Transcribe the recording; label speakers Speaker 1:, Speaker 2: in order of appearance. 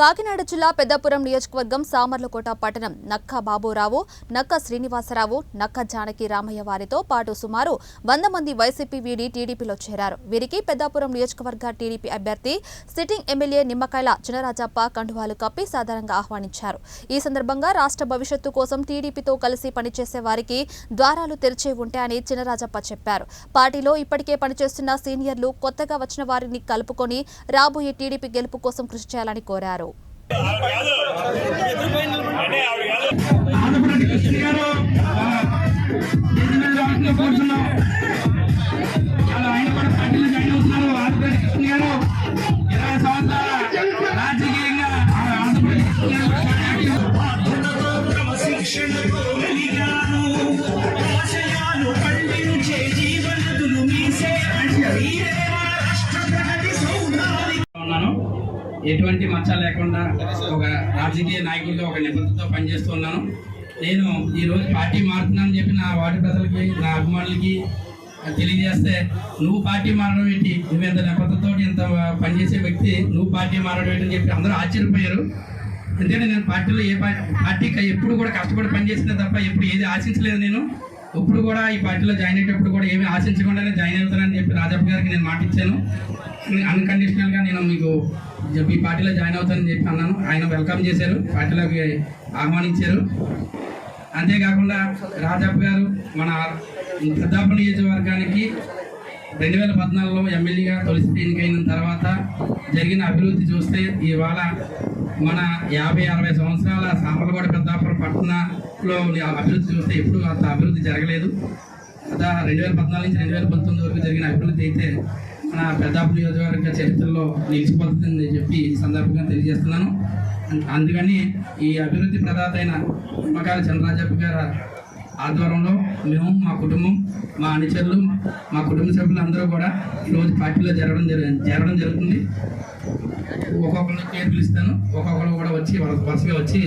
Speaker 1: కాకినాడ జిల్లా పెద్దపురం నియోజకవర్గం సామర్లకోట పట్టణం నక్క బాబురావు నక్క శ్రీనివాసరావు నక్క జానకి రామయ్య వారితో పాటు సుమారు వంద మంది వైసీపీ వీడి టీడీపీలో చేరారు. వీరికి పెద్దాపురం నియోజకవర్గ టీడీపీ అభ్యర్థి సిట్టింగ్ ఎమ్మెల్యే నిమ్మకాయల చినరాజప్ప కండువాలు కప్పి సాధారణంగా ఆహ్వానించారు. ఈ సందర్భంగా రాష్ట్ర భవిష్యత్తు కోసం టీడీపీతో కలిసి పనిచేసే వారికి ద్వారాలు తెరిచే ఉంటాయని చినరాజప్ప చెప్పారు. పార్టీలో ఇప్పటికే పనిచేస్తున్న సీనియర్లు కొత్తగా వచ్చిన వారిని కలుపుకొని రాబోయే టీడీపీ గెలుపు కోసం కృషి చేయాలని కోరారు.
Speaker 2: ఆంధ్రప్రదేశ్ ఎటువంటి మచ్చ లేకుండా ఒక రాజకీయ నాయకుడిగా ఒక నిబద్ధతతో పనిచేస్తున్నాను నేను ఈరోజు పార్టీ మారుతున్నానని చెప్పి నా వాటి ప్రజలకి నా అభిమానులకి తెలియజేస్తే నువ్వు పార్టీ మారడం ఏంటి? నువ్వు ఎంత నిబద్ధతతో ఇంత పనిచేసే వ్యక్తి నువ్వు పార్టీ మారడం ఏంటి అని చెప్పి అందరూ ఆశ్చర్యపోయారు. ఎందుకంటే నేను పార్టీలో ఏ పార్టీ పార్టీకి ఎప్పుడు కూడా కష్టపడి పనిచేసిన తప్ప ఎప్పుడు ఏది ఆశించలేదు నేను. ఇప్పుడు కూడా ఈ పార్టీలో జాయిన్ అయ్యేటప్పుడు కూడా ఏమీ ఆశించకుండానే జాయిన్ అవుతానని చెప్పి రాజప్ప గారికి నేను మాట ఇచ్చాను. అన్కండిషనల్గా నేను మీకు ఈ పార్టీలో జాయిన్ అవుతానని చెప్పి అన్నాను. ఆయన వెల్కమ్ చేశారు. పార్టీలోకి ఆహ్వానించారు. అంతేకాకుండా రాజప్ప గారు మన పెద్దాప నియోజకవర్గానికి రెండు వేల పద్నాలుగులో ఎమ్మెల్యేగా తొలిసి ఎన్నికైన తర్వాత జరిగిన అభివృద్ధి చూస్తే ఇవాళ మన యాభై అరవై సంవత్సరాల సామర్లగూడ పెద్దాపురం పట్టణంలో అభివృద్ధి చూస్తే ఎప్పుడు అంత అభివృద్ధి జరగలేదు. రెండు వేల పద్నాలుగు నుంచి రెండు వేల పంతొమ్మిది వరకు జరిగిన అభివృద్ధి అయితే మన పెద్దాపు నియోజకవర్గ చరిత్రలో నిలిచిపోతుందని చెప్పి ఈ సందర్భంగా తెలియజేస్తున్నాను. అందుకని ఈ అభివృద్ధి ప్రదాత అయిన నిమ్మకాయల చంద్రరాజప్ప గారు ఆధ్వర్యంలో మేము మా కుటుంబం మా అనుచరులు మా కుటుంబ సభ్యులు అందరూ కూడా ఈరోజు పార్టీలో జరగడం జరగడం జరుగుతుంది. ఒక్కొక్కరిని పేరు పిలుస్తాను ఒక్కొక్కరు కూడా వచ్చి వాళ్ళ వరుసగా వచ్చి